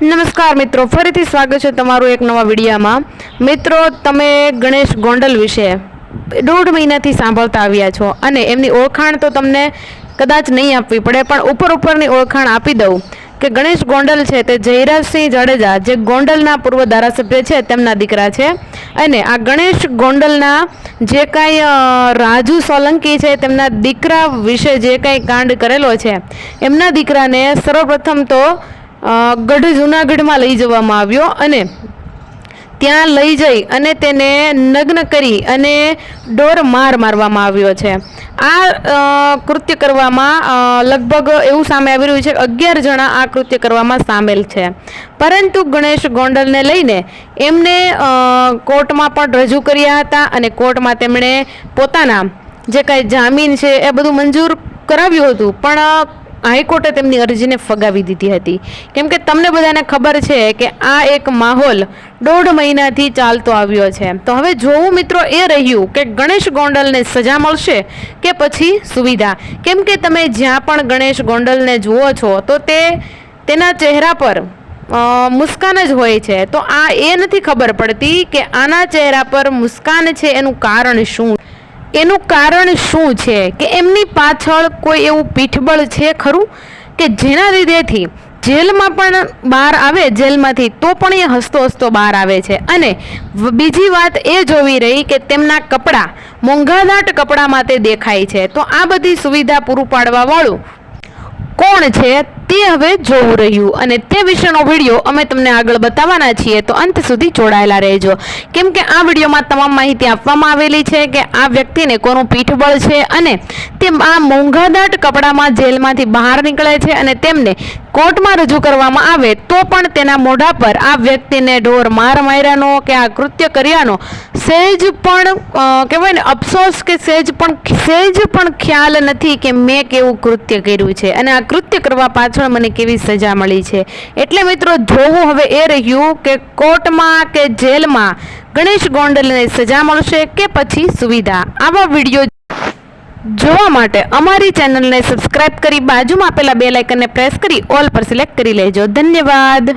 નમસ્કાર મિત્રો, ફરીથી સ્વાગત છે તમારું એક નવા વિડીયામાં. મિત્રો, તમે ગણેશ ગોંડલ વિશે દોઢ મહિનાથી સાંભળતા આવ્યા છો અને એમની ઓળખાણ તો તમને કદાચ નહીં આપવી પડે, પણ ઉપર ઉપરની ઓળખાણ આપી દઉં કે ગણેશ ગોંડલ છે તે જયરાજસિંહ જાડેજા, જે ગોંડલના પૂર્વ ધારાસભ્ય છે, તેમના દીકરા છે. અને આ ગણેશ ગોંડલના જે કાંઈ રાજુ સોલંકી છે, તેમના દીકરા વિશે જે કાંઈ કાંડ કરેલો છે, એમના દીકરાને સર્વપ્રથમ તો ગઢ જુનાગઢમાં લઈ જવામાં આવ્યો અને ત્યાં લઈ જઈ અને તેને નગ્ન કરી અને ડોર માર મારવામાં આવ્યો છે. આ કૃત્ય કરવામાં લગભગ એવું સામે આવી રહ્યું છે અગિયાર જણા આ કૃત્ય કરવામાં સામેલ છે. પરંતુ ગણેશ ગોંડલને લઈને એમને કોર્ટમાં પણ રજૂ કર્યા હતા અને કોર્ટમાં તેમણે પોતાના જે કાંઈ જામીન છે એ બધું મંજૂર કરાવ્યું હતું. પણ હાઈકોર્ટે તેમની અરજીને ફગાવી દીધી હતી. કેમ કે તમને બધાને ખબર છે કે આ એક માહોલ દોઢ મહિનાથી ચાલતો આવ્યો છે. તો હવે જોવું મિત્રો એ રહ્યું કે ગણેશ ગોંડલને સજા મળશે કે પછી સુવિધા? કેમ કે તમે જ્યાં પણ ગણેશ ગોંડલને જુઓ છો, તો તે તેના ચહેરા પર મુસ્કાન જ હોય છે. તો આ એ નથી ખબર પડતી કે આના ચહેરા પર મુસ્કાન છે એનું કારણ શું? એનું કારણ શું છે? કે એમની પાછળ કોઈ એવું પીઠબળ છે ખરું? કે જેના લીધેથી જેલમાં પણ બહાર આવે જેલમાંથી, તો પણ એ હસતો હસતો બહાર આવે છે. અને બીજી વાત એ જોવી રહી કે તેમના કપડાં, મોંઘાદાટ કપડામાં તે દેખાય છે. તો આ બધી સુવિધા પૂરું પાડવાવાળું કોણ છે? તે હવે જોવું રહ્યું. અને તે વિશેનો વીડિયો અમે તમને આગળ બતાવવાના છીએ, તો અંત સુધી જોડાયેલા રહેજો. કેમ કે આ વિડીયોમાં તમામ માહિતી આપવામાં આવેલી છે કે આ વ્યક્તિને કોનું પીઠબળ છે અને તે આ મોંઘાદાટ કપડામાં જેલમાંથી બહાર નીકળે છે અને તેમને કોર્ટમાં રજૂ કરવામાં આવે, તો પણ તેના મોઢા પર આ વ્યક્તિને ઢોર માર માર્યાનો કે આ કૃત્ય કર્યાનો સહેજ પણ કહેવાય ને, અફસોસ કે સહેજ પણ સહેજ પણ ખ્યાલ નથી કે મેં કેવું કૃત્ય કર્યું છે. અને આ કૃત્ય કરવા પાછળ મને કેવી સજા મળી છે. એટલે મિત્રો જોવું હવે એ રહ્યું કે કોર્ટમાં કે જેલમાં ગણેશ ગોંડલને સજા મળશે કે પછી સુવિધા? આવા વીડિયો જોવા માટે અમારી ચેનલને સબસ્ક્રાઇબ કરી બાજુમાં આપેલા બે લાઇકનને પ્રેસ કરી ઓલ પર સિલેક્ટ કરી લેજો. ધન્યવાદ.